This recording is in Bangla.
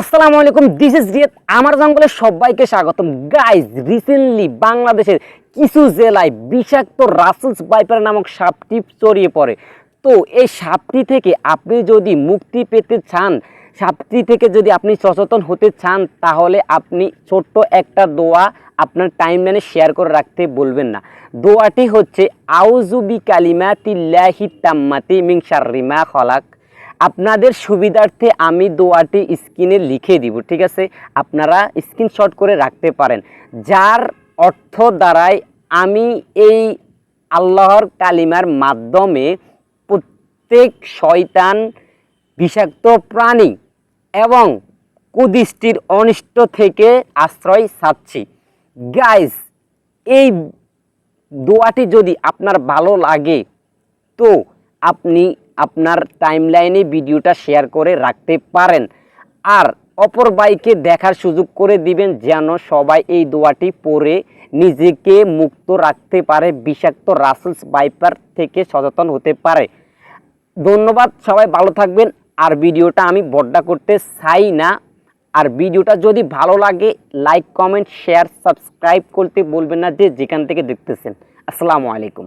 আসসালামু আলাইকুম দিস ইজ রিয়াদ আমার জঙ্গলে সবাইকে স্বাগতম। গাইজ রিসেন্টলি বাংলাদেশের কিছু জেলায় বিষাক্ত রাসেলস বাইপার নামক সাপটি ছড়িয়ে পড়ে। তো এই সাপটি থেকে আপনি যদি মুক্তি পেতে চান, সাপটি থেকে যদি আপনি সচেতন হতে চান, তাহলে আপনি ছোট্ট একটা দোয়া আপনার টাইমলাইনে শেয়ার করে রাখতে বলবেন না। দোয়াটি হচ্ছে আউজুবি কালিমাতিল্লাহি তাম্মাতি মিং শাররিমা খলাক। আপনাদের সুবিধার্থে আমি দোয়াটি স্ক্রিনে লিখে দিব, ঠিক আছে? আপনারা স্ক্রিনশট করে রাখতে পারেন। যার অর্থ দ্বারাই আমি এই আল্লাহর কালিমার মাধ্যমে প্রত্যেক শয়তান বিষাক্ত প্রাণী এবং কুদৃষ্টির অনিষ্ট থেকে আশ্রয় চাচ্ছি গাইস এই দোয়াটি যদি আপনার ভালো লাগে, তো আপনি আপনার টাইমলাইনে ভিডিওটা শেয়ার করে রাখতে পারেন। আর অপর বাইকে দেখার সুযোগ করে দিবেন যেন সবাই এই দোয়াটি পরে নিজেকে মুক্ত রাখতে পারে, বিষাক্ত রাসেলস বাইপার থেকে সচেতন হতে পারে। ধন্যবাদ, সবাই ভালো থাকবেন। আর ভিডিওটা আমি বড্ডা করতে চাই না। আর ভিডিওটা যদি ভালো লাগে লাইক কমেন্ট শেয়ার সাবস্ক্রাইব করতে বলবেন না যে যেখান থেকে দেখতেছেন। আসসালামু আলাইকুম।